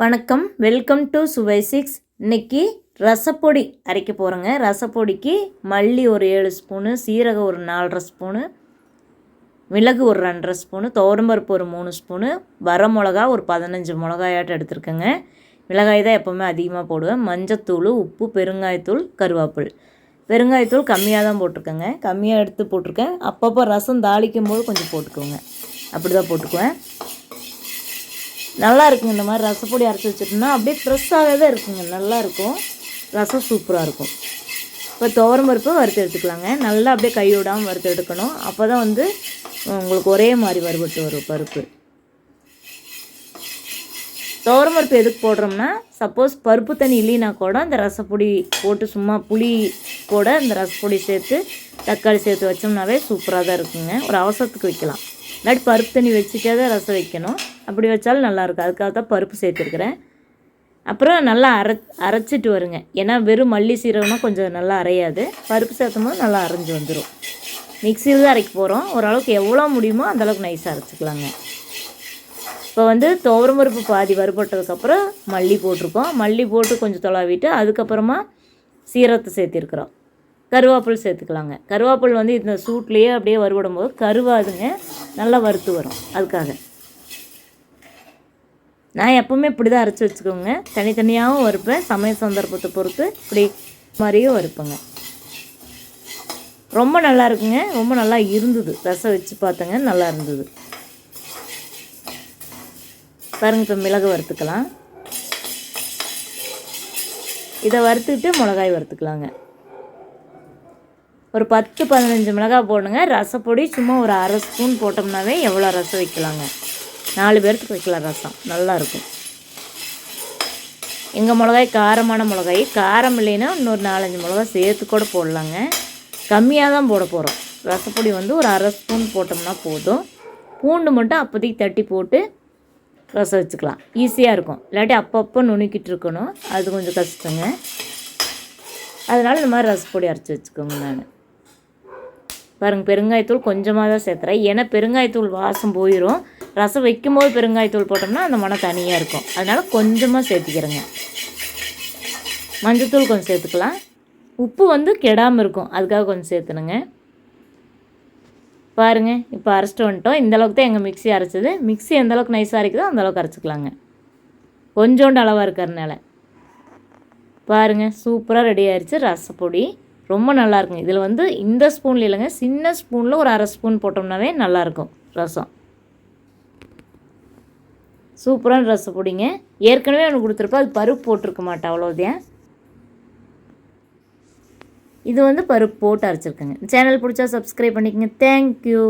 வணக்கம். Welcome to சுவை six இன்னைக்கு ரசப்பொடி அரைக்க போகிறோங்க ரசப்பொடிக்கு மல்லி ஒரு ஏழு ஸ்பூனு சீரகம் ஒரு நாலரை ஸ்பூனு மிளகு ஒரு ரெண்டரை ஸ்பூனு துவரம்பருப்பு ஒரு மூணு ஸ்பூனு வர மிளகா ஒரு பதினஞ்சு மிளகாயாட்டம் எடுத்துருக்கேங்க. மிளகாய் தான் எப்போவுமே அதிகமாக போடுவேன். மஞ்சத்தூள் உப்பு பெருங்காயத்தூள் கருவேப்பில். பெருங்காயத்தூள் கம்மியாக தான் போட்டிருக்கேங்க. கம்மியாக எடுத்து போட்டிருக்கேன். அப்பப்போ ரசம் தாளிக்கும் போது கொஞ்சம் போட்டுக்கோங்க. அப்படி தான் போட்டுக்குவேன். நல்லா இருக்குங்க இந்த மாதிரி ரசப்பொடி அரைச்சி வச்சுட்டோம்னா அப்படியே ஃப்ரெஷ்ஷாகவே தான் இருக்குங்க. நல்லாயிருக்கும். ரசம் சூப்பராக இருக்கும். இப்போ துவரம் பருப்பு வறுத்து எடுத்துக்கலாங்க. நல்லா அப்படியே கை விடாமல் வறுத்து எடுக்கணும். அப்போ தான் வந்து உங்களுக்கு ஒரே மாதிரி வறுபட்டு வரும் பருப்பு. துவரம் பருப்பு எதுக்கு போடுறோம்னா சப்போஸ் பருப்பு தண்ணி இல்லைனா கூட அந்த ரசப்பொடி போட்டு சும்மா புளி கூட அந்த ரசப்பொடி சேர்த்து தக்காளி சேர்த்து வச்சோம்னாவே சூப்பராக தான் இருக்குங்க. ஒரு அவசரத்துக்கு வைக்கலாம். இல்லாட்டி பருப்பு தண்ணி வச்சுட்டே தான் ரசம் வைக்கணும். அப்படி வச்சாலும் நல்லாயிருக்கும். அதுக்காக தான் பருப்பு சேர்த்துருக்குறேன். அப்புறம் நல்லா அரை அரைச்சிட்டு வருங்க. ஏன்னா வெறும் மல்லி சீரகம்னா கொஞ்சம் நல்லா அரையாது. பருப்பு சேர்த்தும் போது நல்லா அரைஞ்சி வந்துடும் மிக்சியில் தான் அரைக்க போகிறோம் ஓரளவுக்கு எவ்வளோ முடியுமோ அந்தளவுக்கு நைஸாக அரைச்சிக்கலாங்க. இப்போ வந்து துவரம் பருப்பு பாதி வறுபட்டதுக்கப்புறம் மல்லி போட்டிருக்கோம். மல்லி போட்டு கொஞ்சம் தொலாவிட்டு அதுக்கப்புறமா சீரகத்தை சேர்த்திருக்கிறோம். கருவேப்பில் சேர்த்துக்கலாங்க. கருவேப்பில் வந்து இந்த சூட்லேயே அப்படியே வறுபடும் போது கருவாதுங்க. நல்லா வறுத்து வரும். அதுக்காக. நான் எப்போவுமே இப்படி தான் அரைச்சி வச்சுக்கோங்க தனித்தனியாகவும் வறுப்பேன். சமய சந்தர்ப்பத்தை பொறுத்து இப்படி மாதிரியும் வறுப்பேங்க. ரொம்ப நல்லா இருக்குங்க. ரொம்ப நல்லா இருந்தது. ரசம் வச்சு பார்த்தேங்க. நல்லா இருந்தது. பாருங்க இப்போ மிளகு வறுத்துக்கலாம். இதை வறுத்துக்கிட்டு மிளகாய் வறுத்துக்கலாங்க. ஒரு பத்து பதினஞ்சு மிளகாய் போடுங்க ரசப்பொடி சும்மா ஒரு அரை ஸ்பூன் போட்டோம்னாவே எவ்வளோ ரசம் வைக்கலாங்க. நாலு பேர்த்துக்கு வைக்கலாம் ரசம். நல்லாயிருக்கும். எங்கள் மிளகாய் காரமான மிளகாய். காரம் இல்லைன்னா இன்னொரு நாலஞ்சு மிளகாய் சேர்த்து கூட போடலாங்க. கம்மியாக தான் போட போகிறோம் ரசப்பொடி வந்து ஒரு அரை ஸ்பூன் போட்டோம்னா போதும். பூண்டு மட்டும் அப்போதைக்கு தட்டி போட்டு ரசம் வச்சுக்கலாம். ஈஸியாக இருக்கும். இல்லாட்டி அப்பப்போ நுணுக்கிட்டு இருக்கணும். அது கொஞ்சம் கஷ்டங்க. அதனால் இந்த மாதிரி ரசப்பொடி அரைச்சி வச்சுக்கோங்க நான். பாருங்கள் பெருங்காயத்தூள் கொஞ்சமாக தான் சேர்த்துறேன். ஏன்னா பெருங்காயத்தூள் வாசம் போயிடும் ரசம் வைக்கும்போது பெருங்காயத்தூள் போட்டோம்னா அந்த மனம் தனியாக இருக்கும். அதனால் கொஞ்சமாக சேர்த்திக்கிறேங்க. மஞ்சத்தூள் கொஞ்சம் சேர்த்துக்கலாம். உப்பு வந்து கெடாமல் இருக்கும். அதுக்காக கொஞ்சம் சேர்த்துனுங்க பாருங்கள் இப்போ அரைச்சிட்டு வந்துட்டோம். இந்தளவுக்கு தான் எங்கள் மிக்ஸி அரைச்சது. மிக்ஸி எந்தளவுக்கு நைஸாக அரைக்குதோ அந்தளவுக்கு அரைச்சிக்கலாங்க. கொஞ்சோண்டு அளவாக இருக்கிறனால பாருங்கள் சூப்பராக ரெடி ஆயிடுச்சு ரசப்பொடி ரொம்ப நல்லாயிருக்கும் இதில் வந்து இந்த ஸ்பூனில் இல்லைங்க சின்ன ஸ்பூனில் ஒரு அரை ஸ்பூன் போட்டோம்னாவே நல்லாயிருக்கும் ரசம். சூப்பரான ரசம் பிடிங்க. ஏற்கனவே ஒன்று கொடுத்துருப்பேன் அது பருப்பு போட்டிருக்க மாட்டேன் அவ்வளோதான் இது வந்து பருப்பு போட்டு அரைச்சிருக்கேங்க. சேனல் பிடிச்சா சப்ஸ்கிரைப் பண்ணிக்கோங்க. Thank you